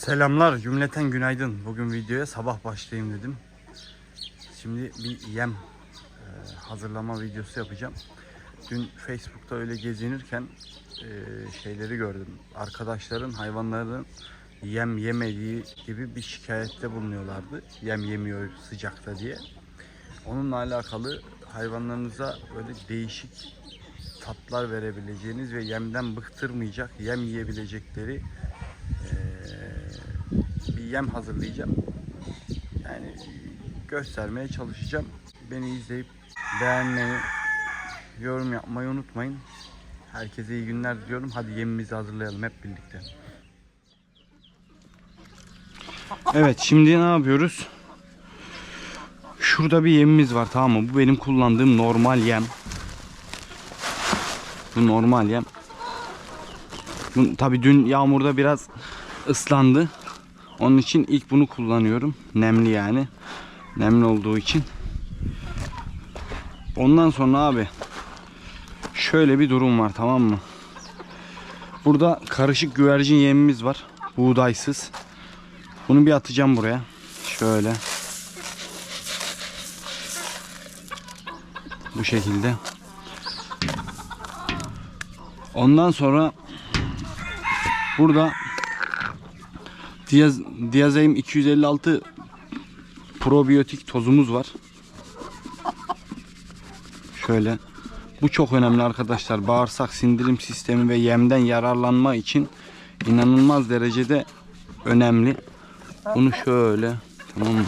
Selamlar, cümleten günaydın. Bugün videoya sabah başlayayım dedim. Şimdi bir yem e, hazırlama videosu yapacağım. Dün Facebook'ta öyle gezinirken e, şeyleri gördüm. Arkadaşların hayvanların yem yemediği gibi bir şikayette bulunuyorlardı. Yem yemiyor sıcakta diye. Onunla alakalı hayvanlarınıza böyle değişik tatlar verebileceğiniz ve yemden bıktırmayacak, yem yiyebilecekleri bir yem hazırlayacağım. Yani göstermeye çalışacağım. Beni izleyip beğenmeyi, yorum yapmayı unutmayın. Herkese iyi günler diliyorum. Hadi yemimizi hazırlayalım hep birlikte. Evet şimdi ne yapıyoruz? Şurada bir yemimiz var tamam mı? Bu benim kullandığım normal yem. Bu normal yem. Bu, tabii dün yağmurda biraz ıslandı. Onun için ilk bunu kullanıyorum. Nemli yani. Nemli olduğu için. Ondan sonra abi şöyle bir durum var tamam mı? Burada karışık güvercin yemimiz var. Buğdaysız. Bunu bir atacağım buraya. Şöyle. Bu şekilde. Ondan sonra burada Diaz, Diazeim 256 probiyotik tozumuz var. Şöyle. Bu çok önemli arkadaşlar. Bağırsak sindirim sistemi ve yemden yararlanma için inanılmaz derecede önemli. Bunu şöyle tamam mı?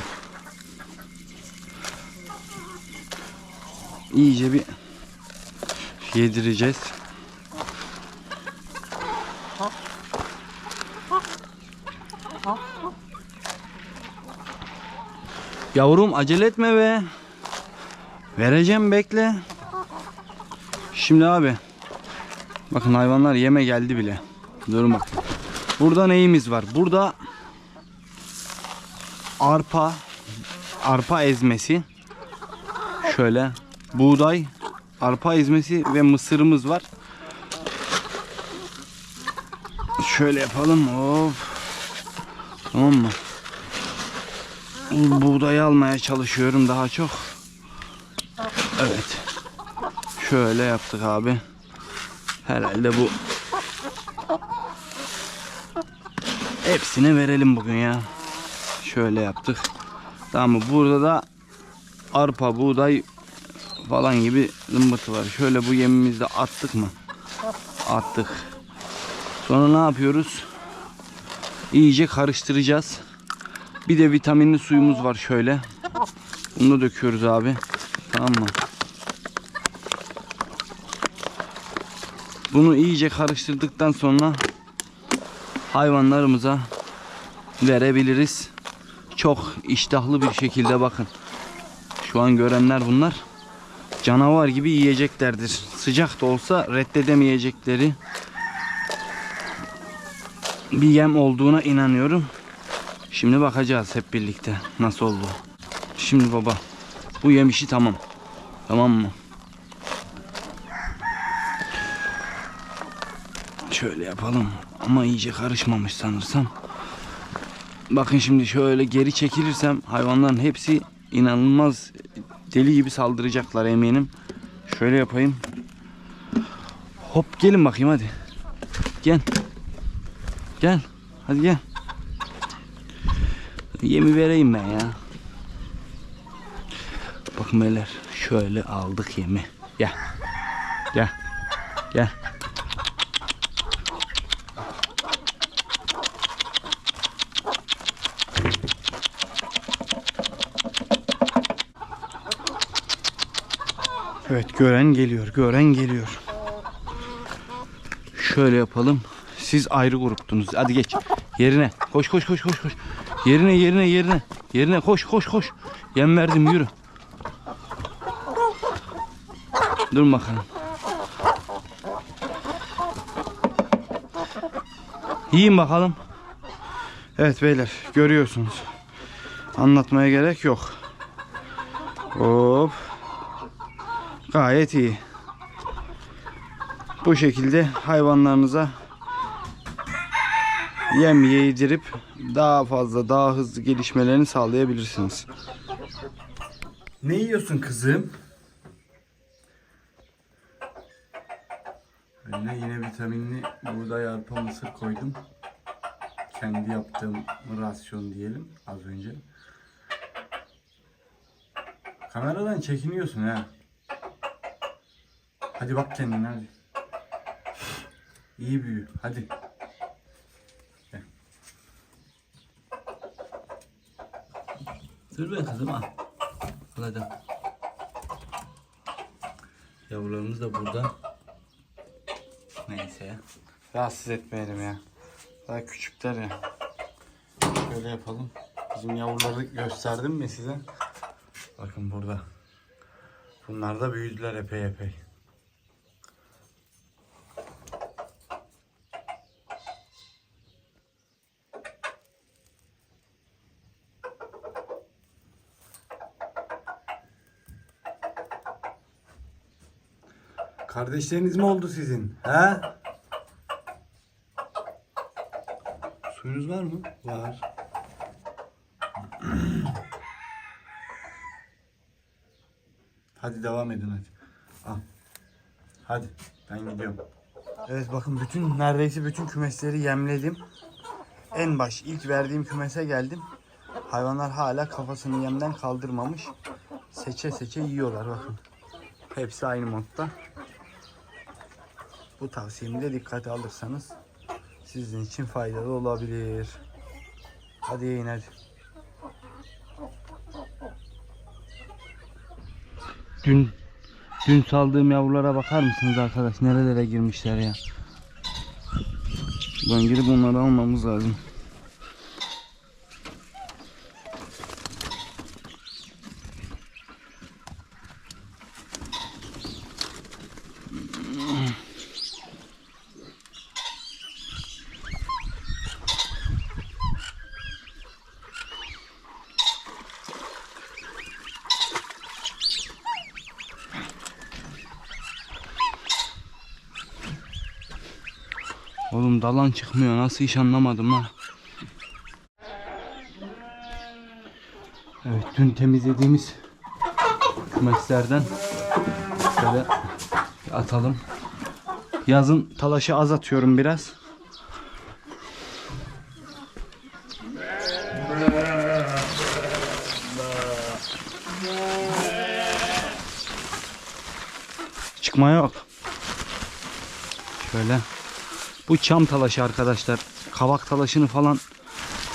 İyice bir yedireceğiz. Yavrum acele etme be. Vereceğim bekle. Şimdi abi. Bakın hayvanlar yeme geldi bile. Durun bak. Burada neyimiz var? Burada arpa arpa ezmesi. Şöyle buğday, arpa ezmesi ve mısırımız var. Şöyle yapalım. Hop. Tamam mı? Buğdayı almaya çalışıyorum daha çok. Evet. Şöyle yaptık abi. Herhalde bu hepsini verelim bugün ya. Şöyle yaptık. Tamam? Burada da arpa, buğday falan gibi zımbırtı var. Şöyle bu yemimizi de attık mı? Attık. Sonra ne yapıyoruz? İyice karıştıracağız. Bir de vitaminli suyumuz var şöyle. Bunu da döküyoruz abi. Tamam mı? Bunu iyice karıştırdıktan sonra hayvanlarımıza verebiliriz. Çok iştahlı bir şekilde bakın. Şu an görenler bunlar. Canavar gibi yiyeceklerdir. Sıcak da olsa reddedemeyecekleri bir yem olduğuna inanıyorum. Şimdi bakacağız hep birlikte nasıl oldu. Şimdi baba bu yem işi tamam. Tamam mı? Şöyle yapalım ama iyice karışmamış sanırsam. Bakın şimdi şöyle geri çekilirsem hayvanların hepsi inanılmaz deli gibi saldıracaklar eminim. Şöyle yapayım. Hop gelin bakayım hadi. Gel. Gel. Hadi gel. Yemi vereyim ben ya. Bakın beyler şöyle aldık yemi. Gel. Gel. Gel. Evet gören geliyor. Gören geliyor. Şöyle yapalım. Siz ayrı gruptunuz. Hadi geç. Yerine. Koş koş koş koş koş. Yerine yerine yerine. Yerine koş koş koş. Yem verdim yürü. Dur bakalım. Yiyin bakalım. Evet beyler görüyorsunuz. Anlatmaya gerek yok. Hop. Gayet iyi. Bu şekilde hayvanlarınıza yem yedirip daha fazla daha hızlı gelişmelerini sağlayabilirsiniz. Ne yiyorsun kızım? Önüne yine vitaminli buğday arpa mısır koydum. Kendi yaptığım rasyon diyelim az önce. Kameradan çekiniyorsun ha. Hadi bak kendine hadi. İyi büyü hadi. Dur be kızım al. Al hadi. Yavrularımız da burada. Neyse. Rahatsız etmeyelim ya. Daha küçükler ya. Şöyle yapalım. Bizim yavruları gösterdim mi size? Bakın burada. Bunlar da büyüdüler epey epey. Kardeşleriniz mi oldu sizin? He? Suyunuz var mı? Var. Hadi devam edin hadi. Al. Hadi ben gidiyorum. Evet bakın bütün neredeyse bütün kümesleri yemledim. En baş ilk verdiğim kümese geldim. Hayvanlar hala kafasını yemden kaldırmamış. Seçe seçe yiyorlar bakın. Hepsi aynı modda. Bu tavsiyemi de dikkate alırsanız sizin için faydalı olabilir. Hadi yiyin hadi. Dün dün saldığım yavrulara bakar mısınız arkadaş? Nerelere girmişler ya? Buradan girip onları almamız lazım. Oğlum dalan çıkmıyor. Nasıl iş anlamadım ha. Evet dün temizlediğimiz kümeslerden şöyle atalım. Yazın talaşı az atıyorum biraz. Çıkma yok. Şöyle. Bu çam talaşı arkadaşlar. Kavak talaşını falan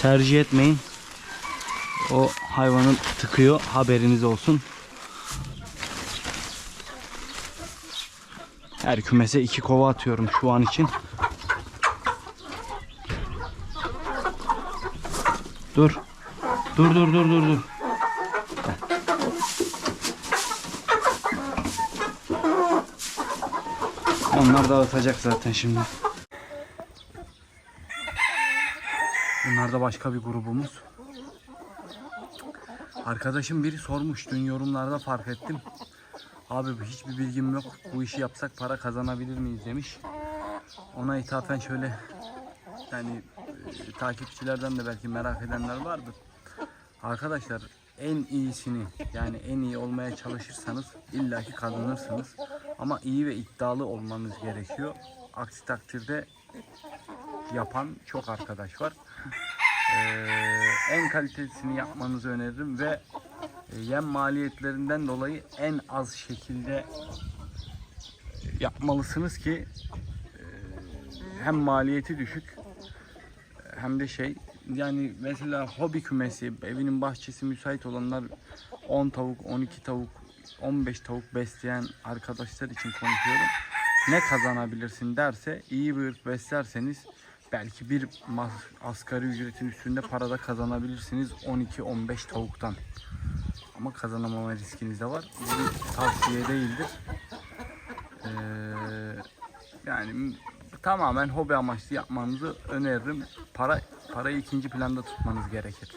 tercih etmeyin. O hayvanı tıkıyor. Haberiniz olsun. Her kümese iki kova atıyorum şu an için. Dur. Dur dur dur dur dur. Onlar dağıtacak zaten şimdi. Bunlar da başka bir grubumuz. Arkadaşım biri sormuş dün yorumlarda fark ettim. Abi hiçbir bilgim yok. Bu işi yapsak para kazanabilir miyiz demiş. Ona ithafen şöyle yani e, takipçilerden de belki merak edenler vardır. Arkadaşlar en iyisini yani en iyi olmaya çalışırsanız illaki kazanırsınız. Ama iyi ve iddialı olmanız gerekiyor. Aksi takdirde yapan çok arkadaş var. Ee, en kalitesini yapmanızı öneririm ve e, yem maliyetlerinden dolayı en az şekilde e, yapmalısınız ki e, hem maliyeti düşük hem de şey yani mesela hobi kümesi evinin bahçesi müsait olanlar 10 tavuk 12 tavuk 15 tavuk besleyen arkadaşlar için konuşuyorum. Ne kazanabilirsin derse iyi bir beslerseniz belki bir asgari ücretin üstünde parada kazanabilirsiniz 12-15 tavuktan. Ama kazanamama riskiniz de var. Bu bir tavsiye değildir. Ee, yani tamamen hobi amaçlı yapmanızı öneririm. Para parayı ikinci planda tutmanız gerekir.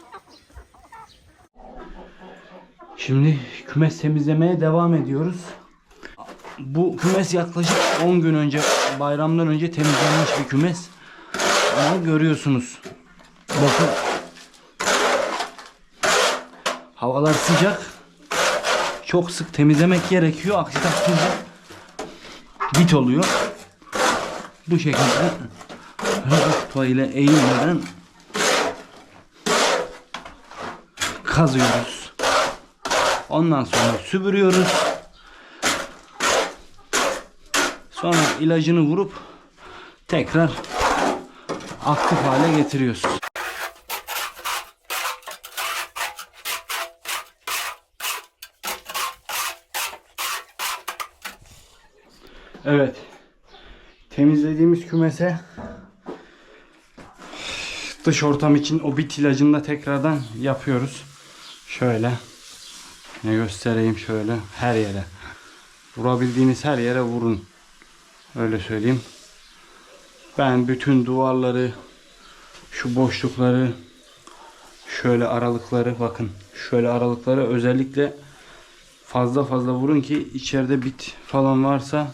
Şimdi kümes temizlemeye devam ediyoruz. Bu kümes yaklaşık 10 gün önce bayramdan önce temizlenmiş bir kümes. Ama görüyorsunuz. Bakın. Havalar sıcak. Çok sık temizlemek gerekiyor. Aksi takdirde bit oluyor. Bu şekilde Roboto ile eğilmeden kazıyoruz. Ondan sonra süpürüyoruz. Sonra ilacını vurup tekrar aktif hale getiriyoruz. Evet. Temizlediğimiz kümese dış ortam için o bit ilacını da tekrardan yapıyoruz. Şöyle. Ne göstereyim şöyle her yere. Vurabildiğiniz her yere vurun. Öyle söyleyeyim. Ben bütün duvarları, şu boşlukları, şöyle aralıkları bakın. Şöyle aralıkları özellikle fazla fazla vurun ki içeride bit falan varsa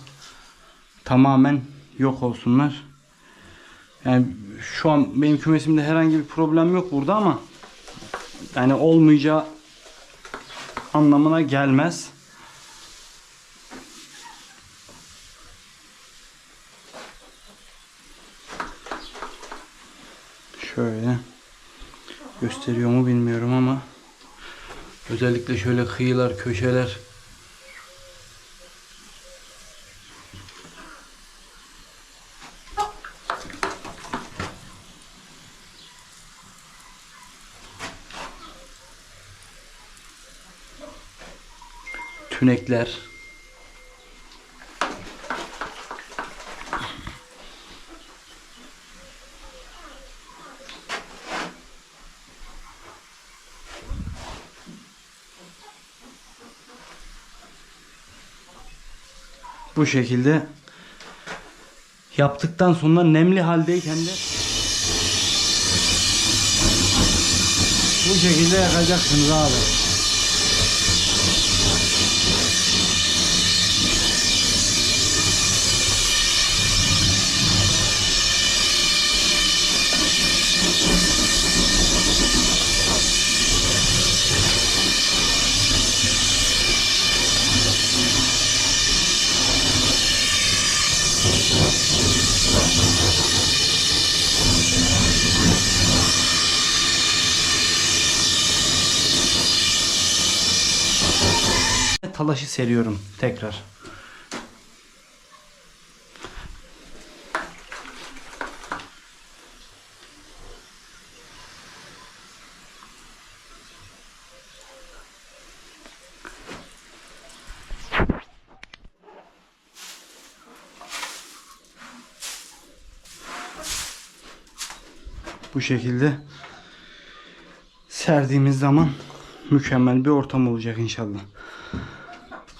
tamamen yok olsunlar. Yani şu an benim kümesimde herhangi bir problem yok burada ama yani olmayacağı anlamına gelmez. Şöyle gösteriyor mu bilmiyorum ama özellikle şöyle kıyılar, köşeler. Tünekler bu şekilde yaptıktan sonra nemli haldeyken de bu şekilde yakacaksınız abi. Talaşı seriyorum tekrar. Bu şekilde serdiğimiz zaman mükemmel bir ortam olacak inşallah.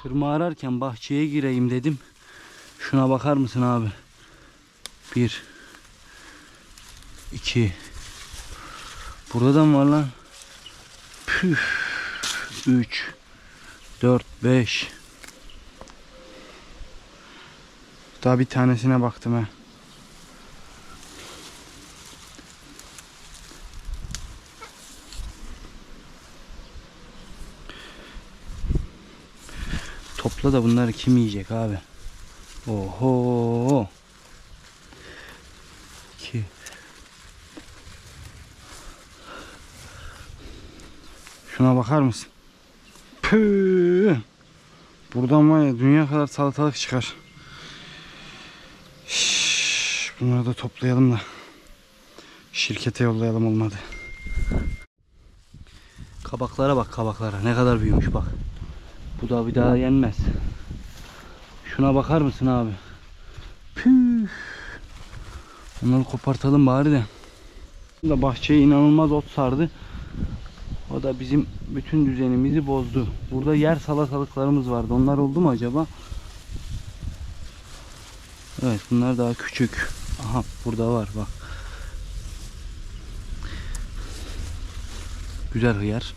Tırmı ararken bahçeye gireyim dedim. Şuna bakar mısın abi? Bir. iki. Burada da mı var lan? Püf. Üç. Dört. Beş. Daha bir tanesine baktım ha. Topla da bunları kim yiyecek abi? Oho. Ki. Şuna bakar mısın? Püh. Buradan var ya dünya kadar salatalık çıkar. Şşş, bunları da toplayalım da şirkete yollayalım olmadı. Kabaklara bak kabaklara ne kadar büyümüş bak. Bu da bir daha yenmez. Şuna bakar mısın abi? Püh. Onları kopartalım bari de. Da bahçeye inanılmaz ot sardı. O da bizim bütün düzenimizi bozdu. Burada yer salatalıklarımız vardı. Onlar oldu mu acaba? Evet bunlar daha küçük. Aha burada var bak. Güzel hıyar.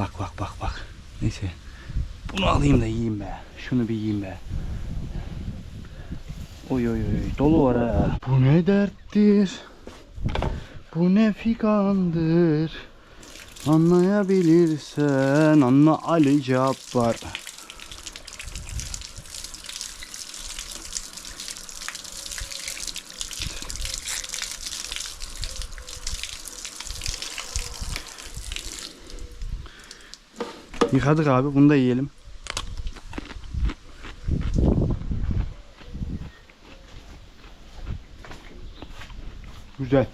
Bak bak bak bak. Neyse. Bunu alayım da yiyeyim be. Şunu bir yiyeyim be. Oy oy oy dolu var ha. Bu ne derttir? Bu ne figandır? Anlayabilirsen anla Ali Cabbar. Yıkadık abi bunu da yiyelim. Güzel.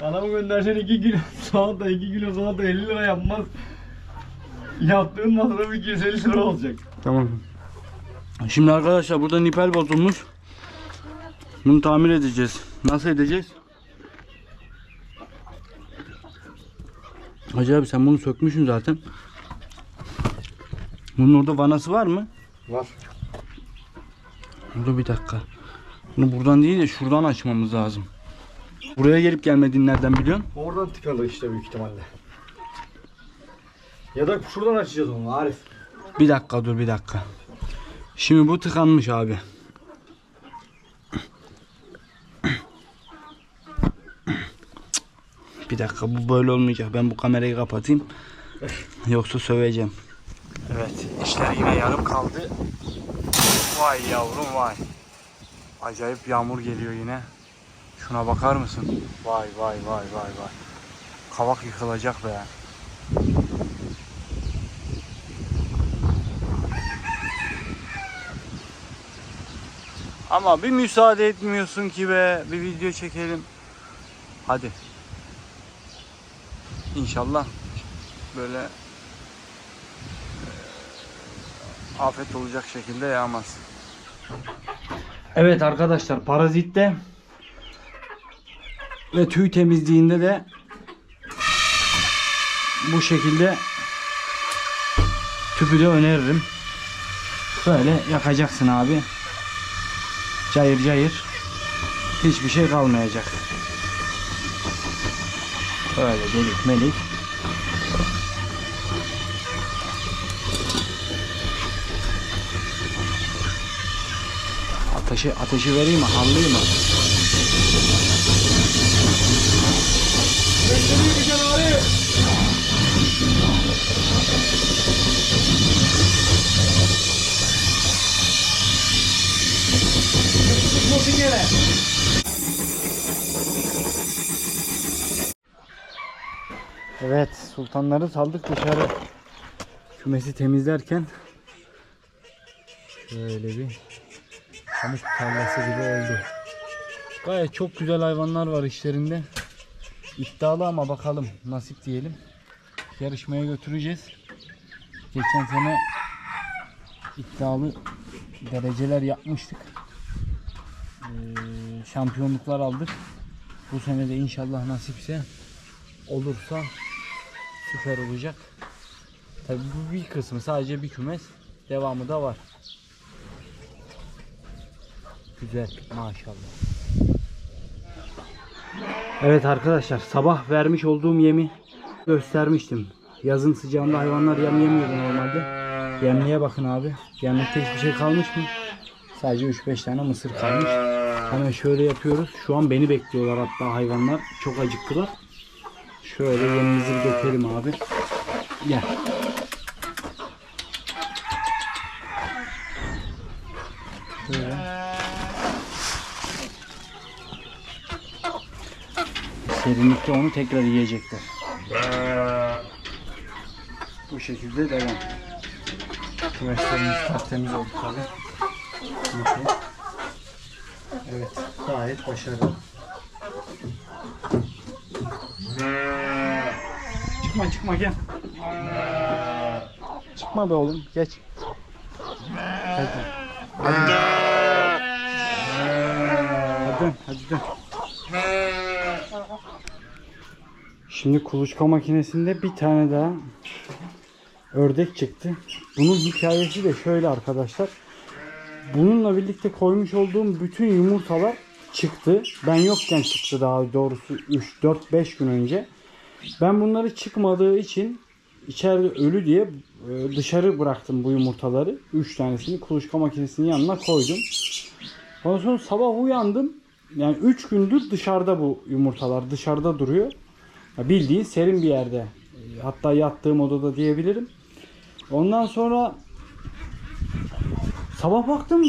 Adamı göndersen 2 kilo salata 2 kilo salata 50 lira yapmaz. Yaptığın bir 250 lira olacak. Tamam. Şimdi arkadaşlar burada nipel bozulmuş. Bunu tamir edeceğiz. Nasıl edeceğiz? Hacı abi sen bunu sökmüşsün zaten. Bunun orada vanası var mı? Var. Dur bir dakika. Bunu buradan değil de şuradan açmamız lazım. Buraya gelip gelmediğini nereden biliyorsun? Oradan tıkalı işte büyük ihtimalle. Ya da şuradan açacağız onu Arif. Bir dakika dur bir dakika. Şimdi bu tıkanmış abi. Bir dakika bu böyle olmayacak. Ben bu kamerayı kapatayım. Yoksa söveceğim. Evet işler yine yarım kaldı. Vay yavrum vay. Acayip yağmur geliyor yine. Şuna bakar mısın? Vay vay vay vay vay. Kavak yıkılacak be. Ama bir müsaade etmiyorsun ki be. Bir video çekelim. Hadi. İnşallah böyle eee, afet olacak şekilde yağmaz. Evet arkadaşlar parazitte ve tüy temizliğinde de bu şekilde tüpü de öneririm. Böyle yakacaksın abi. Cayır cayır. Hiçbir şey kalmayacak. Böyle delik melik. Ateşi, ateşi vereyim mi? Hallayayım mı? Tutmasın gene. Evet, sultanları saldık dışarı. Kümesi temizlerken şöyle bir pamuk tarlası gibi oldu. Gayet çok güzel hayvanlar var işlerinde. İddialı ama bakalım nasip diyelim. Yarışmaya götüreceğiz. Geçen sene iddialı dereceler yapmıştık. Ee, şampiyonluklar aldık. Bu sene de inşallah nasipse olursa süper olacak. Tabii bu bir kısmı sadece bir kümes. Devamı da var. Güzel maşallah. Evet arkadaşlar sabah vermiş olduğum yemi göstermiştim. Yazın sıcağında hayvanlar yem yemiyordu normalde. Yemliğe bakın abi. Yemlikte hiçbir şey kalmış mı? Sadece 3-5 tane mısır kalmış. Hemen şöyle yapıyoruz. Şu an beni bekliyorlar hatta hayvanlar. Çok acıktılar. Şöyle yemimizi dökelim abi. Gel. Şöyle. Serinlikte onu tekrar yiyecekler. Bu şekilde devam. Kümeslerimiz tertemiz oldu tabi. Evet, gayet başarılı. Çıkma çıkma gel. Çıkma be oğlum geç. Hadi. Hadi. Hadi dön, hadi dön. Şimdi kuluçka makinesinde bir tane daha ördek çıktı. Bunun hikayesi de şöyle arkadaşlar. Bununla birlikte koymuş olduğum bütün yumurtalar çıktı. Ben yokken çıktı daha doğrusu 3 4 5 gün önce. Ben bunları çıkmadığı için içeride ölü diye e, dışarı bıraktım bu yumurtaları. 3 tanesini kuluçka makinesinin yanına koydum. Ondan sonra sabah uyandım. Yani 3 gündür dışarıda bu yumurtalar. Dışarıda duruyor. Ya bildiğin serin bir yerde. E, Hatta yattığım odada diyebilirim. Ondan sonra sabah baktım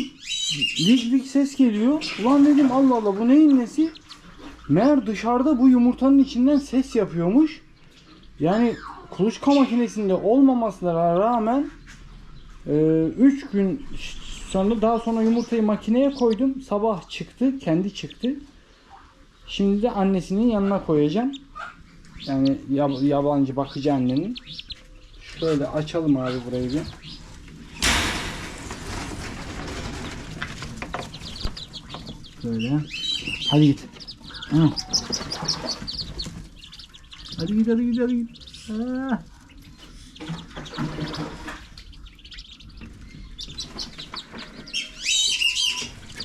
lik lik ses geliyor. Ulan dedim Allah Allah bu neyin nesi? Meğer dışarıda bu yumurtanın içinden ses yapıyormuş. Yani kuluçka makinesinde olmamasına rağmen 3 gün sonra daha sonra yumurtayı makineye koydum. Sabah çıktı, kendi çıktı. Şimdi de annesinin yanına koyacağım. Yani yab- yabancı bakıcı annenin. Şöyle açalım abi burayı bir. Böyle. Hadi git. Hadi git hadi git hadi git. Ha.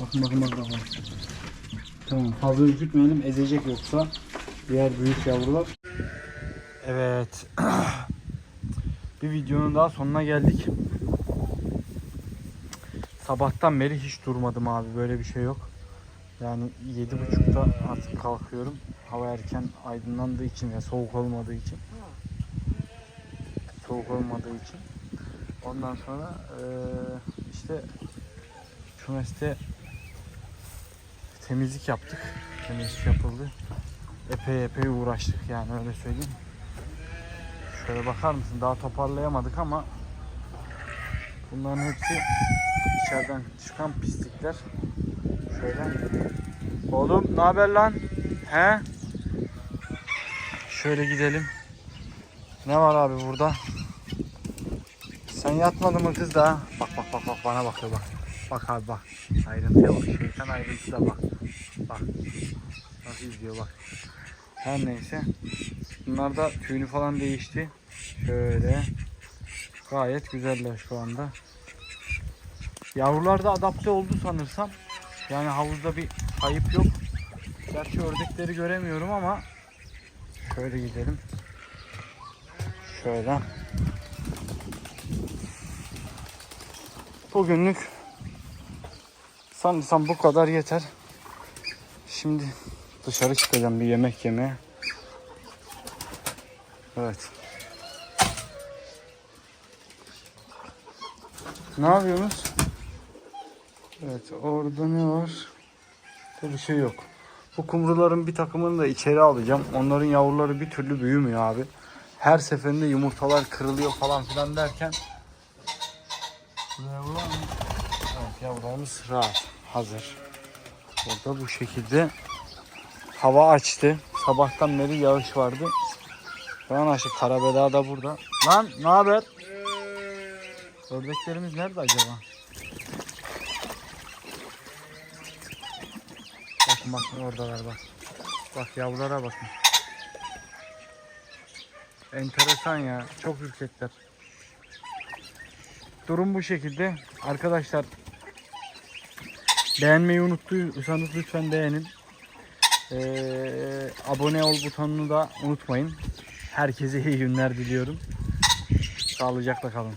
Bakın bakın bakın bakın. Tamam fazla ürkütmeyelim ezecek yoksa diğer büyük yavrular. Evet. bir videonun daha sonuna geldik. Sabahtan beri hiç durmadım abi. Böyle bir şey yok. Yani yedi buçukta artık kalkıyorum. Hava erken aydınlandığı için ve soğuk olmadığı için. Soğuk olmadığı için. Ondan sonra eee, işte kümeste temizlik yaptık. Temizlik yapıldı. Epey epey uğraştık yani öyle söyleyeyim. Şöyle bakar mısın? Daha toparlayamadık ama bunların hepsi içeriden çıkan pislikler. Oğlum ne haber lan? He? Şöyle gidelim. Ne var abi burada? Sen yatmadın mı kız daha? Bak bak bak bak bana bakıyor bak. Bak abi bak. Ayrıntıya bak. Şeytan ayrıntıda bak. Bak. Nasıl izliyor bak. Her neyse. Bunlar da tüyünü falan değişti. Şöyle. Gayet güzeller şu anda. Yavrular da adapte oldu sanırsam. Yani havuzda bir kayıp yok. Gerçi ördekleri göremiyorum ama şöyle gidelim. Şöyle. Bugünlük sanırsam bu kadar yeter. Şimdi dışarı çıkacağım bir yemek yemeye. Evet. Ne yapıyorsunuz? Evet orada ne var? Bir şey yok. Bu kumruların bir takımını da içeri alacağım. Onların yavruları bir türlü büyümüyor abi. Her seferinde yumurtalar kırılıyor falan filan derken? Evet yavrularımız rahat. Hazır. Burada bu şekilde hava açtı. Sabahtan beri yağış vardı. Şu an açık. Karabela da burada. Lan ne haber? Ördeklerimiz nerede acaba? Bakın bakın oradalar bak. Bak yavrulara bakın. Enteresan ya. Çok ürkekler. Durum bu şekilde. Arkadaşlar beğenmeyi unuttuysanız lütfen beğenin. Ee, abone ol butonunu da unutmayın. Herkese iyi günler diliyorum. Sağlıcakla kalın.